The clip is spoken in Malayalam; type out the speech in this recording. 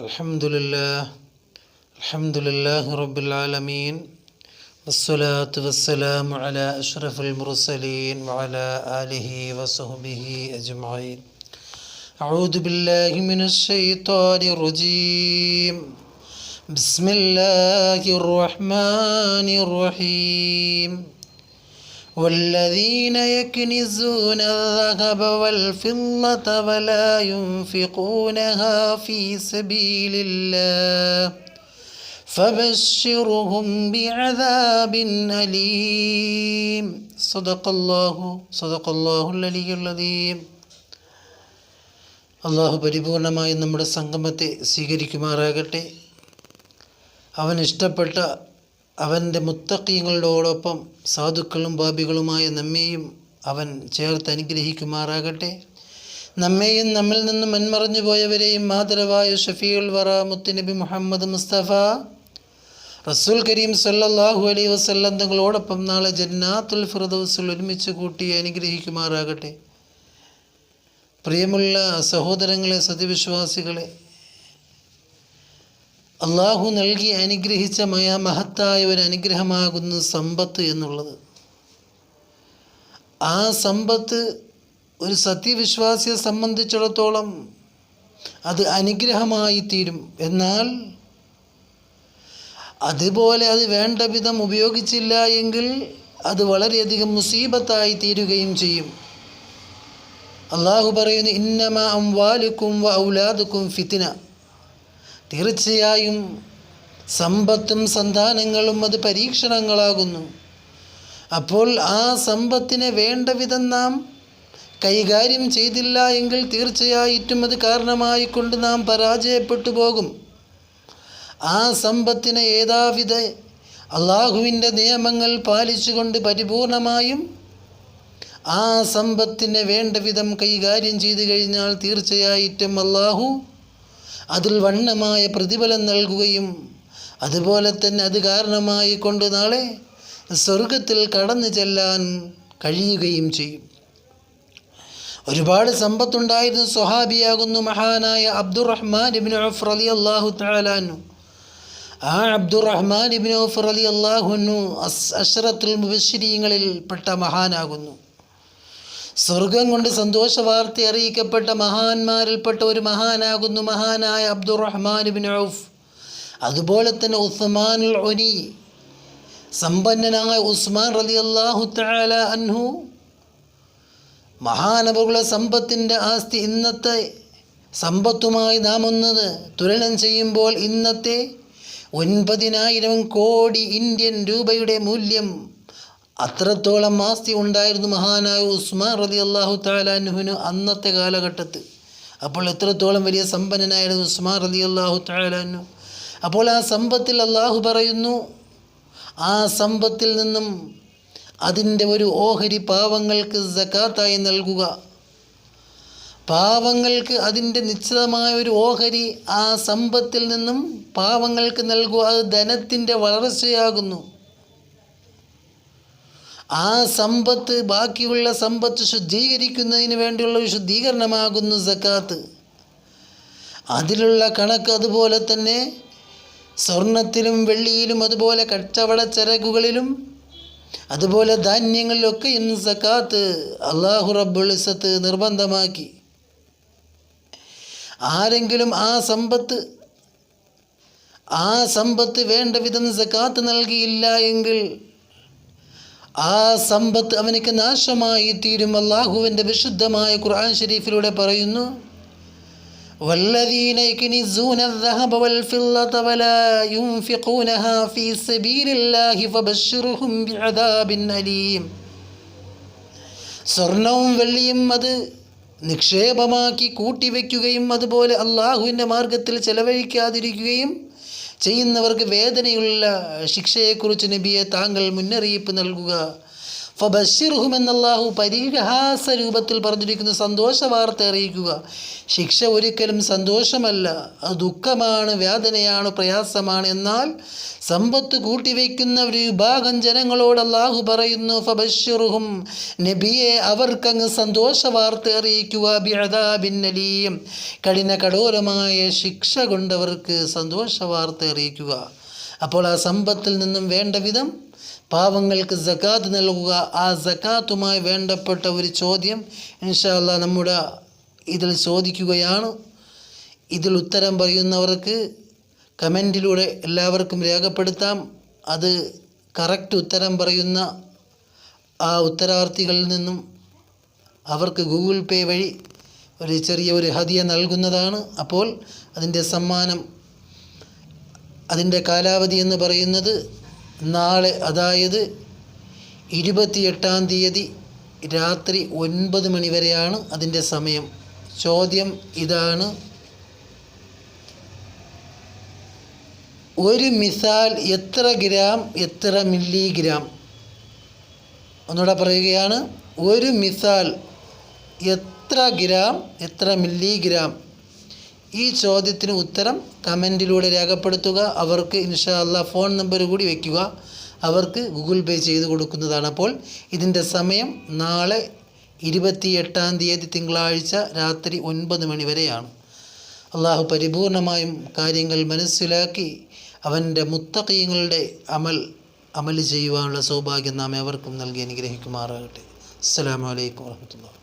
الحمد لله الحمد لله رب العالمين والصلاة والسلام على أشرف المرسلين وعلى آله وصحبه أجمعين. أعوذ بالله من الشيطان الرجيم. بسم الله الرحمن الرحيم. والذين يكنزون الذهب والفضة ولا ينفقونها في سبيل الله فبشرهم بعذاب أليم صدق الله صدق الله العلي العظيم അള്ളാഹു പരിപൂർണമായി നമ്മുടെ സംഗമത്തെ സ്വീകരിക്കുമാറാകട്ടെ അവൻ ഇഷ്ടപ്പെട്ട അവന്റെ മുത്തക്കീങ്ങളോടൊപ്പം സാധുക്കളും ബാബികളുമായ നമ്മെയും അവൻ ചേർത്ത് അനുഗ്രഹിക്കുമാറാകട്ടെ. നമ്മെയും നമ്മിൽ നിന്നും മന്മറഞ്ഞു പോയവരെയും മാതരവായ ഷഫീഉൽ വറ മുത്തുനബി മുഹമ്മദ് മുസ്തഫ. റസൂൽ കരീം സല്ലാഹു അലൈ വസല്ലം തങ്ങളോടൊപ്പം നാളെ ജന്നാത്തുൽ ഫിറദൗസിൽ ഒരുമിച്ച് കൂട്ടി അനുഗ്രഹിക്കുമാറാകട്ടെ. പ്രിയമുള്ള സഹോദരങ്ങളെ സത്യവിശ്വാസികളെ അള്ളാഹു നൽകി അനുഗ്രഹിച്ച മയ മഹത്തായ ഒരു അനുഗ്രഹമാകുന്നു സമ്പത്ത് എന്നുള്ളത്. ആ സമ്പത്ത് ഒരു സത്യവിശ്വാസിയെ സംബന്ധിച്ചിടത്തോളം അത് അനുഗ്രഹമായി തീരും. എന്നാൽ അതുപോലെ അത് വേണ്ട വിധം ഉപയോഗിച്ചില്ല എങ്കിൽ അത് വളരെയധികം മുസീബത്തായി തീരുകയും ചെയ്യും. അള്ളാഹു പറയുന്നു ഇന്നമ അംവാലുക്കും വ ഔലാദുക്കും ഫിത്തിന തീർച്ചയായും സമ്പത്തും സന്താനങ്ങളും അത് പരീക്ഷണങ്ങളാകുന്നു. അപ്പോൾ ആ സമ്പത്തിനെ വേണ്ട വിധം നാം കൈകാര്യം ചെയ്തില്ല എങ്കിൽ തീർച്ചയായിട്ടും അത് കാരണമായി കൊണ്ട് നാം പരാജയപ്പെട്ടു പോകും. ആ സമ്പത്തിനെ ഏതാവിധ അള്ളാഹുവിന്റെ നിയമങ്ങൾ പാലിച്ചുകൊണ്ട് പരിപൂർണമായും ആ സമ്പത്തിനെ വേണ്ട വിധം കൈകാര്യം ചെയ്തു കഴിഞ്ഞാൽ തീർച്ചയായിട്ടും അള്ളാഹു അതിൽ വണ്ണമായ പ്രതിഫലം നൽകുകയും അതുപോലെ തന്നെ അത് കാരണമായി കൊണ്ട് നാളെ സ്വർഗത്തിൽ കടന്നു ചെല്ലാൻ കഴിയുകയും ചെയ്യും. ഒരുപാട് സമ്പത്തുണ്ടായിരുന്ന സ്വഹാബിയാകുന്നു മഹാനായ അബ്ദുറഹ്മാൻ ഇബിൻ അലി അള്ളാഹു താലാനു ആ അബ്ദുറഹ്മാൻ ഇബിൻ അലി അള്ളാഹുനു അഷ്റത്തുൽ മുബശ്ശിരീങ്ങളിൽ പെട്ട മഹാനാകുന്നു. സ്വർഗം കൊണ്ട് സന്തോഷ വാർത്ത അറിയിക്കപ്പെട്ട മഹാന്മാരിൽപ്പെട്ട ഒരു മഹാനാകുന്നു മഹാനായ അബ്ദുറഹ്മാൻ ബിൻ ഔഫ്. അതുപോലെ തന്നെ ഉസ്മാൻ ഒനി സമ്പന്നനായ ഉസ്മാൻ റലി അള്ളാഹു തആല അൻഹു. മഹാനവകളുടെ സമ്പത്തിന്റെ ആസ്തി ഇന്നത്തെ സമ്പത്തുമായി നാം ഒന്നത് തുലനം ചെയ്യുമ്പോൾ ഇന്നത്തെ ഒൻപതിനായിരം കോടി ഇന്ത്യൻ രൂപയുടെ മൂല്യം അത്രത്തോളം ആസ്തി ഉണ്ടായിരുന്നു മഹാനായ ഉസ്മാൻ റതി അള്ളാഹു താലാനുഹുന് അന്നത്തെ കാലഘട്ടത്ത്. അപ്പോൾ എത്രത്തോളം വലിയ സമ്പന്നനായിരുന്നു ഉസ്മാൻ റതി അള്ളാഹു താലാനു അപ്പോൾ ആ സമ്പത്തിൽ അള്ളാഹു പറയുന്നു ആ സമ്പത്തിൽ നിന്നും അതിന്റെ ഒരു ഓഹരി പാവങ്ങൾക്ക് സക്കാത്തായി നൽകുക. പാവങ്ങൾക്ക് അതിന്റെ നിശ്ചിതമായ ഒരു ഓഹരി ആ സമ്പത്തിൽ നിന്നും പാവങ്ങൾക്ക് നൽകുക അത് ധനത്തിന്റെ വളർച്ചയാകുന്നു. ആ സമ്പത്ത് ബാക്കിയുള്ള സമ്പത്ത് ശുദ്ധീകരിക്കുന്നതിന് വേണ്ടിയുള്ള ഒരു ശുദ്ധീകരണമാകുന്നു സക്കാത്ത്. അതിലുള്ള കണക്ക് അതുപോലെ തന്നെ സ്വർണത്തിലും വെള്ളിയിലും അതുപോലെ കച്ചവട ചരക്കുകളിലും അതുപോലെ ധാന്യങ്ങളിലൊക്കെ ഇന്ന് സക്കാത്ത് അള്ളാഹു റബ്ബുളിസത്ത് നിർബന്ധമാക്കി. ആരെങ്കിലും ആ സമ്പത്ത് ആ സമ്പത്ത് വേണ്ട വിധം സക്കാത്ത് നൽകിയില്ല എങ്കിൽ ആ സമ്പത്ത് അവനക്ക് നാശമായി തീരും അള്ളാഹുവിൻ്റെ വിശുദ്ധമായ ഖുർആൻ ഷരീഫിലൂടെ പറയുന്നു والذين يكنزون الذهب والفضة ولا ينفقونها في سبيل الله فبشرهم بعذاب أليم സ്വർണവും വെള്ളിയും അത് നിക്ഷേപമാക്കി കൂട്ടിവെക്കുകയും അതുപോലെ അള്ളാഹുവിൻ്റെ മാർഗത്തിൽ ചെലവഴിക്കാതിരിക്കുകയും ചെയ്യുന്നവർക്ക് വേദനയുള്ള ശിക്ഷയെക്കുറിച്ച് നബിയെ താങ്കൾ മുന്നറിയിപ്പ് നൽകുക. ഫബഷിർഹും എന്നല്ലാഹു പരിഹാസ രൂപത്തിൽ പറഞ്ഞിരിക്കുന്ന സന്തോഷ വാർത്ത അറിയിക്കുക. ശിക്ഷ ഒരിക്കലും സന്തോഷമല്ല. അത് ദുഃഖമാണ് വേദനയാണ് പ്രയാസമാണ്. എന്നാൽ സമ്പത്ത് കൂട്ടിവെക്കുന്ന ഒരു വിഭാഗം ജനങ്ങളോട് അല്ലാഹു പറയുന്നു ഫബഷിറുഹും നബിയെ അവർക്കങ്ങ് സന്തോഷ വാർത്ത അറിയിക്കുക ബിഅദാബിന്നലീം കഠിന കഠോരമായ ശിക്ഷ കൊണ്ടവർക്ക് സന്തോഷ വാർത്ത അറിയിക്കുക. അപ്പോൾ ആ സമ്പത്തിൽ നിന്നും വേണ്ട വിധം പാവങ്ങൾക്ക് ജക്കാത്ത് നൽകുക. ആ ജക്കാത്തുമായി വേണ്ടപ്പെട്ട ഒരു ചോദ്യം ഇൻഷാല്ല നമ്മുടെ ഇതിൽ ചോദിക്കുകയാണ്. ഇതിൽ ഉത്തരം പറയുന്നവർക്ക് കമന്റിലൂടെ എല്ലാവർക്കും രേഖപ്പെടുത്താം. അത് കറക്റ്റ് ഉത്തരം പറയുന്ന ആ ഉത്തരാർത്ഥികളിൽ നിന്നും അവർക്ക് ഗൂഗിൾ പേ വഴി ഒരു ചെറിയ ഒരു ഹതിയ നൽകുന്നതാണ്. അപ്പോൾ അതിന്റെ സമ്മാനം അതിന്റെ കാലാവധി എന്ന് പറയുന്നത് നാളെ അതായത് ഇരുപത്തിയെട്ടാം തീയതി രാത്രി ഒൻപത് മണി വരെയാണ് അതിന്റെ സമയം. ചോദ്യം ഇതാണ്. ഒരു മിസാൽ എത്ര ഗ്രാം എത്ര മില്ലിഗ്രാം? ഒന്നുകൂടെ പറയുകയാണ്. ഒരു മിസാൽ എത്ര ഗ്രാം എത്ര മില്ലിഗ്രാം? ഈ ചോദ്യത്തിന് ഉത്തരം കമന്റിലൂടെ രേഖപ്പെടുത്തുക. അവർക്ക് ഇൻഷാ അല്ലാ ഫോൺ നമ്പർ കൂടി വയ്ക്കുക അവർക്ക് ഗൂഗിൾ പേ ചെയ്ത് കൊടുക്കുന്നതാണ് അപ്പോൾ ഇതിന്റെ സമയം നാളെ ഇരുപത്തി എട്ടാം തീയതി തിങ്കളാഴ്ച രാത്രി ഒൻപത് മണി വരെയാണ്. അള്ളാഹു പരിപൂർണമായും കാര്യങ്ങൾ മനസ്സിലാക്കി അവന്റെ മുത്തക്കീങ്ങളുടെ അമൽ അമൽ ചെയ്യുവാനുള്ള സൗഭാഗ്യം നാം എവർക്കും നൽകി അനുഗ്രഹിക്കുമാറാകട്ടെ. അസ്സലാമു അലൈക്കും വാഹമത്തുള്ള